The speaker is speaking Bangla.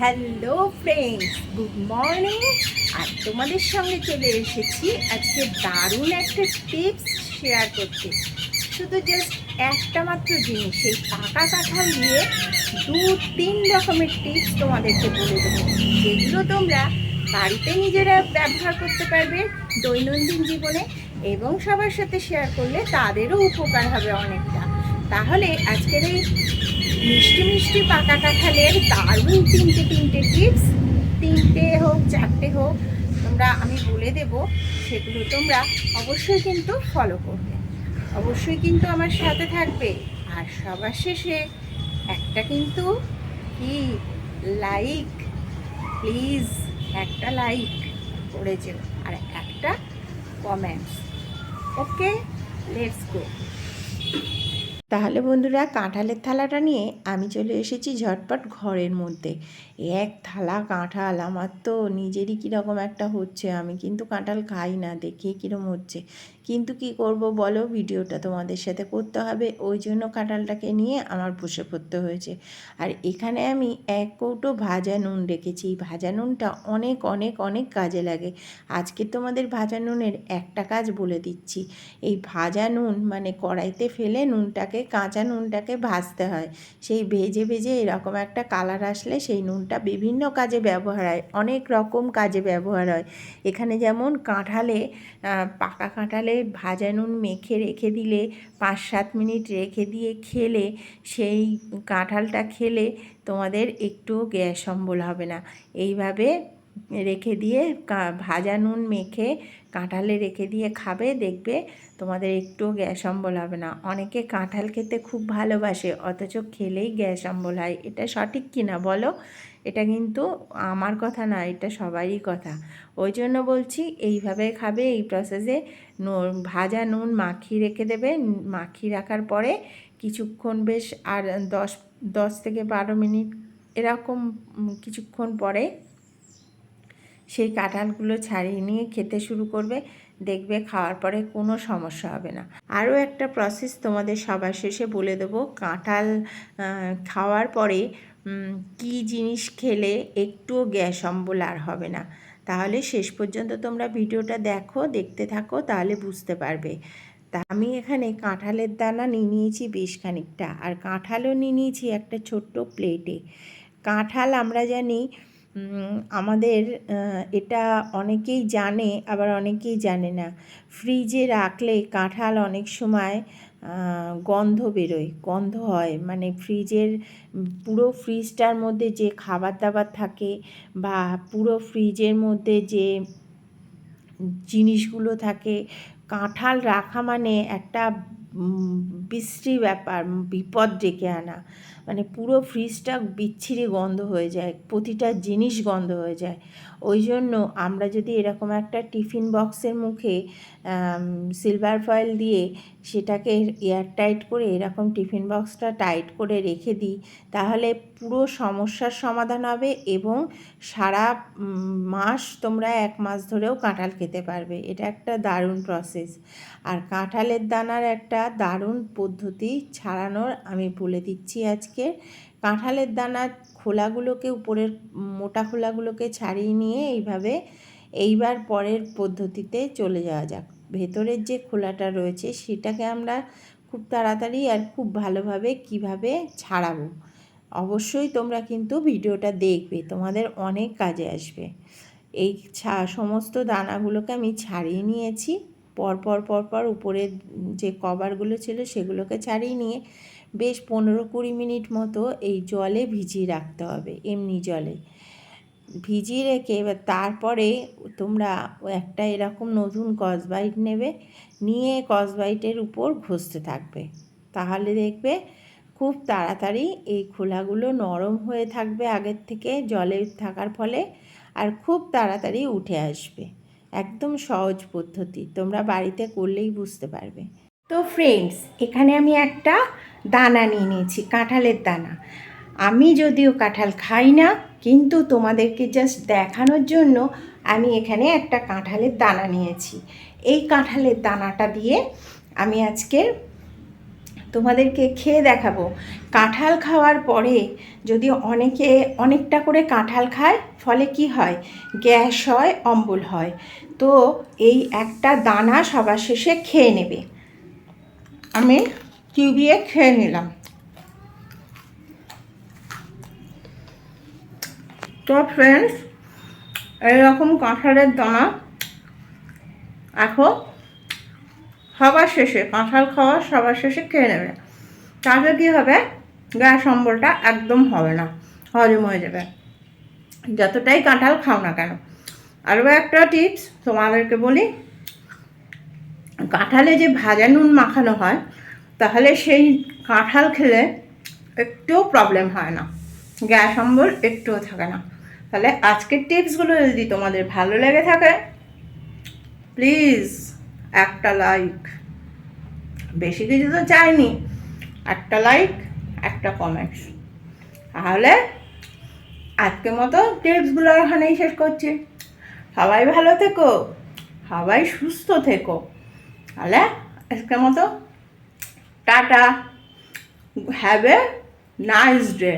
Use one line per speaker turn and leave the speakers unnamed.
Hello friends, good morning. আর তোমাদের সঙ্গে চলে এসেছি আজকে দারুণ একটা টিপস শেয়ার করতে। শুধু জাস্ট একটা মাত্র জিনিস, সেই পাকা কাঁঠাল দিয়ে দু তিন রকমের টিপস তোমাদেরকে বলে দেবো। যেগুলো তোমরা বাড়িতে নিজেরা ব্যবহার করতে পারবে দৈনন্দিন জীবনে এবং সবার সাথে শেয়ার করলে তাদেরও উপকার হবে অনেকটা। তাহলে আজকের এই মিষ্টি মিষ্টি পাকা কাঁঠালের দারুণ তিনটে তিনটে টিপস, তিনটে হোক, চারটে হোক, তোমরা আমি বলে দেব, সেগুলো তোমরা অবশ্যই কিন্তু ফলো করবে। অবশ্যই কিন্তু আমার সাথে থাকবে। আর সবার শেষে একটা কিন্তু কি? লাইক প্লিজ একটা লাইক করে যেও আর একটা কমেন্টস ওকে লেটস গো তাহলে বন্ধুরা কাঁঠালের থালাটা নিয়ে আমি চলে এসেছি ঝটপট ঘরের মধ্যে। এক থালা কাঁঠাল, আমার তো নিজেরই কীরকম একটা হচ্ছে, আমি কিন্তু কাঁঠাল খাই না, দেখে কীরকম হচ্ছে। কিন্তু কি করব বলো? ভিডিওটা তোমাদের সাথে করতে হবে। ওই জন্য কাঁঠালটাকে নিয়ে আমার বসে পড়তে হয়েছে। আর এখানে আমি এক কৌটো ভাজা নুন রেখেছি। এই ভাজা নুনটা অনেক অনেক অনেক কাজে লাগে। আজকে তোমাদের ভাজা নুনের একটা কাজ বলে দিচ্ছি। এই ভাজা নুন মানে কড়াইতে ফেলে নুনটাকে, কাঁচা নুনটাকে ভাজতে হয়। সেই ভেজে ভেজে এরকম একটা কালার আসলে সেই নুনটা বিভিন্ন কাজে ব্যবহার হয়। অনেক রকম কাজে ব্যবহার হয়। এখানে যেমন কাঁঠালে পাকা কাঁঠালে ভাজা নুন মেখে রেখে দিলে, পাঁচ সাত মিনিট রেখে দিয়ে খেলে, সেই কাঁঠালটা খেলে তোমাদের একটুও গ্যাস অম্বল হবে না। এইভাবে রেখে দিয়ে ভাজা নুন মেখে কাঁঠালে রেখে দিয়ে খাবে, দেখবে তোমাদের একটুও গ্যাস অম্বল হবে না। অনেকে কাঁঠাল খেতে খুব ভালোবাসে, অথচ খেলেই গ্যাস অম্বল হয়। এটা সঠিক কি না বলো? এটা কিন্তু আমার কথা না, এটা সবারই কথা। ওই জন্য বলছি, এইভাবে খাবে, এই প্রসেসে ভাজা নুন মাখিয়ে রেখে দেবে। মাখিয়ে রাখার পরে কিছুক্ষণ বেশ আর দশ দশ থেকে বারো মিনিট এরকম কিছুক্ষণ পরে সেই কাঁঠালগুলো ছাড়িয়ে নিয়ে খেতে শুরু করবে। দেখবে খাওয়ার পরে কোনো সমস্যা হবে না। আরও একটা প্রসেস তোমাদের সবার শেষে বলে দেবো। কাঁঠাল খাওয়ার পরে কি জিনিস খেলে একটুও গ্যাস অম্বল আর হবে না। তাহলে শেষ পর্যন্ত তোমরা ভিডিওটা দেখো, দেখতে থাকো, তাহলে বুঝতে পারবে। তা আমি এখানে কাঁঠালের দানা নিয়ে নিয়েছি বেশ খানিকটা। আর কাঁঠালও নিয়ে নিয়েছি একটা ছোট্ট প্লেটে কাঁঠাল আমরা জানি আমাদের এটা অনেকেই জানে, আবার অনেকেই জানে না। ফ্রিজে রাখলে কাঁঠাল অনেক সময় গন্ধ বেরোয়, গন্ধ হয়। মানে ফ্রিজের, পুরো ফ্রিজটার মধ্যে যে খাবার দাবার থাকে বা পুরো ফ্রিজের মধ্যে যে জিনিসগুলো থাকে, কাঁঠাল রাখা মানে একটা বিশ্রী ব্যাপার বিপদ ডেকে আনা। মানে পুরো ফ্রিজটা বিচ্ছিরি গন্ধ হয়ে যায়, প্রতিটা জিনিস গন্ধ হয়ে যায়। ওই জন্য আমরা যদি এরকম একটা টিফিন বক্সের মুখে সিলভার ফয়েল দিয়ে সেটাকে এয়ারটাইট করে এরকম টিফিন বক্সটা টাইট করে রেখে দিই, তাহলে পুরো সমস্যার সমাধান হবে এবং সারা মাস তোমরা এক মাস ধরেও কাঁঠাল খেতে পারবে। এটা একটা দারুণ প্রসেস আর কাঁঠালের দানার একটা দারুণ পদ্ধতি ছাড়ানোর আমি বলে দিচ্ছি আজকে। কাঁঠালের দানার খোলাগুলোকে, উপরের মোটা খোলাগুলোকে ছাড়িয়ে নিয়ে এইভাবে এইবার পরের পদ্ধতিতে চলে যাওয়া যাক। ভেতরের যে খোলাটা রয়েছে সেটাকে আমরা খুব তাড়াতাড়ি আর খুব ভালোভাবে কীভাবে ছাড়াবো। অবশ্যই তোমরা কিন্তু ভিডিওটা দেখবে, তোমাদের অনেক কাজে আসবে। এই সমস্ত দানাগুলোকে আমি ছাড়িয়ে নিয়েছি। পরপর পরপর উপরের যে কভারগুলো ছিল সেগুলোকে ছাড়িয়ে নিয়ে বেশ পনেরো কুড়ি মিনিট মতো এই জলে ভিজিয়ে রাখতে হবে, এমনি জলে। ভিজিয়ে রেখে এবার তারপরে তোমরা একটা এরকম নতুন কসবাইট নেবে, নিয়ে কসবাইটের উপর ঘষতে থাকবে। তাহলে দেখবে খুব তাড়াতাড়ি এই খোলাগুলো নরম হয়ে থাকবে আগের থেকে, জলে থাকার ফলে, আর খুব তাড়াতাড়ি উঠে আসবে। একদম সহজ পদ্ধতি, তোমরা বাড়িতে করলেই বুঝতে পারবে। তো ফ্রেন্ডস এখানে আমি একটা দানা নিয়ে নিয়েছি, কাঁঠালের দানা। আমি যদিও কাঁঠাল খাই না, কিন্তু তোমাদেরকে জাস্ট দেখানোর জন্য আমি এখানে একটা কাঁঠালের দানা নিয়েছি। এই কাঁঠালের দানাটা দিয়ে আমি আজকে তোমাদেরকে খেয়ে দেখাবো। কাঁঠাল খাওয়ার পরে যদি অনেকে অনেকটা করে কাঁঠাল খায়, ফলে কি হয়? গ্যাস হয়, অম্বল হয়। তো এই একটা দানা সবার শেষে খেয়ে নেবে। আমি চিবিয়ে খেয়ে নিলাম। তো ফ্রেন্ডস এইরকম কাঁঠালের দানা এখন সবার শেষে, কাঁঠাল খাওয়া সবার শেষে খেয়ে নেবে। তাহলে কী হবে? গ্যাস অম্বলটা একদম হবে না, হজম হয়ে যাবে। যতটাই কাঁঠাল খাও না কেন। আরও একটা টিপস তোমাদেরকে বলি, কাঁঠালে যে ভাজা নুন মাখানো হয় তাহলে সেই কাঁঠাল খেলে একটুও প্রবলেম হয় না। গ্যাস, অম্বল একটুও থাকে না। তাহলে আজকের টিপসগুলো যদি তোমাদের ভালো লেগে থাকে প্লিজ একটা লাইক বেশি কিছু তো চাইনি, একটা লাইক একটা কমেন্টস তাহলে আজকের মতো টিপসগুলো ওখানেই শেষ করছি। সবাই ভালো থেকো, সবাই সুস্থ থেকো। তাহলে আজকের মতো tata. Have a nice day